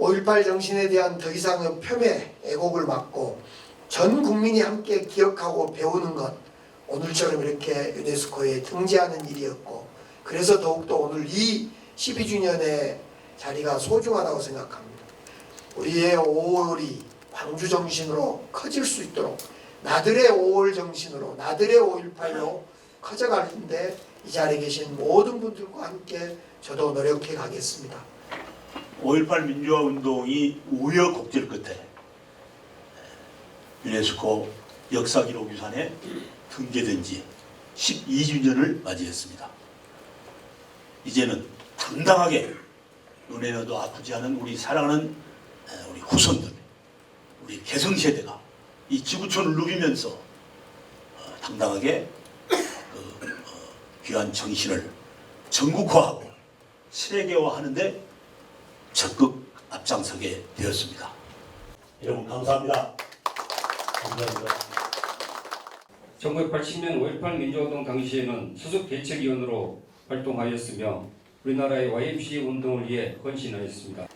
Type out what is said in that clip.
5.18 정신에 대한 더 이상의 폄훼, 애곡을 막고 전 국민이 함께 기억하고 배우는 것 오늘처럼 이렇게 유네스코에 등재하는 일이었고 그래서 더욱더 오늘 이 12주년의 자리가 소중하다고 생각합니다. 우리의 5월이 광주 정신으로 커질 수 있도록 나들의 5월 정신으로 나들의 5.18로 커져가는데 이 자리에 계신 모든 분들과 함께 저도 노력해 가겠습니다. 5.18 민주화 운동이 우여곡절 끝에 유네스코 역사기록유산에 등재된 지 12주년을 맞이했습니다. 이제는 당당하게 눈에 넣어도 아프지 않은 우리 사랑하는 에, 우리 후손들, 우리 개성세대가 이 지구촌을 누비면서 어, 당당하게 그 어, 귀한 정신을 전국화하고 세계화하는데 적극 앞장서게 되었습니다. 여러분 감사합니다. 감사합니다. 1980년 5.18 민주화운동 당시에는 수석 대책위원으로 활동하였으며 우리나라의 YMCA 운동을 위해 헌신하였습니다.